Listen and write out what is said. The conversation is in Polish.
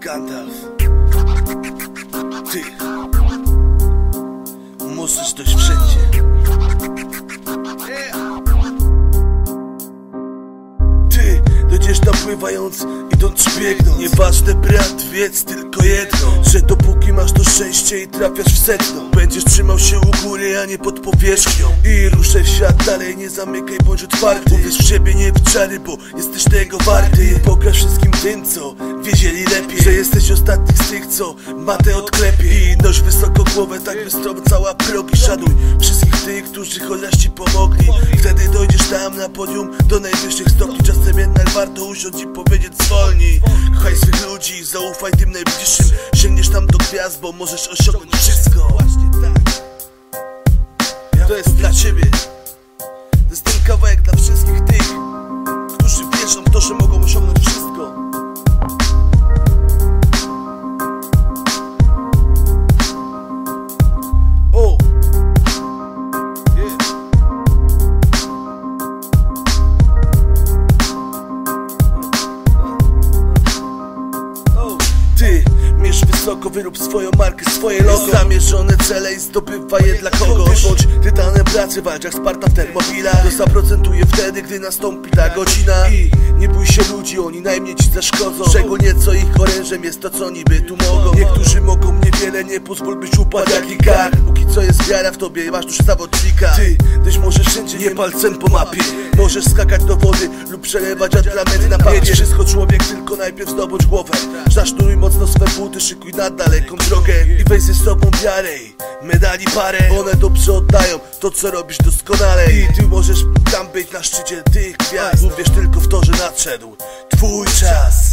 Gandalf. Ty. Możesz dojść wszędzie. Ty dojdziesz tam pływając, idąc czy biegnąc. Nieważne brat, wiedz tylko jedno Że dopóki masz to szczęście i trafiasz w sedno Będziesz trzymał się u góry, a nie pod powierzchnią. I ruszaj w świat dalej, nie zamykaj, bądź otwarty. Uwierz w siebie, nie w czary, bo jesteś tego warty. I pokaż wszystkim tym, co wiedzieli lepiej Że jesteś ostatni z tych, co matę odklepie. I noś wysoko głowę, tak wystrowa cała progi. Szanuj wszystkich tych, którzy chociaż ci pomogli. Wtedy dojdziesz tam na podium do najwyższych stopni. Czasem jednak warto usiąść i powiedzieć zwolnij. Kochaj swych ludzi, zaufaj tym najbliższym. Sięgniesz tam do gwiazd, bo możesz osiągnąć wszystko. To jest dla ciebie Ty, mierz wysoko, wyrób swoją markę, swoje logo. Zamierzone cele i zdobywaj je dla kogoś. Bądź tytanem pracy, walcz jak Sparta w termopilach To zaprocentuje wtedy, gdy nastąpi ta godzina. I nie bój się ludzi, oni najmniej ci zaszkodzą. Szczególnie co ich orężem jest to, co niby tu mogą. Niektórzy mogą niewiele, nie pozwól byś upadł jak i kar. Póki co jest wiara w tobie, masz duszę zawodnika. Ty, też możesz wszędzie, nie palcem po mapie. Możesz skakać do wody lub przelewać atramenty na papier. Wszystko człowiek, tylko najpierw zdobądź głowę. Zasznuruj mocno swe buty, szykuj na daleką drogę I weź ze sobą wiarę. Medali parę One dobrze oddają to, co robisz doskonale. I ty możesz tam być na szczycie tych gwiazd. Uwierz tylko w to, że nadszedł twój czas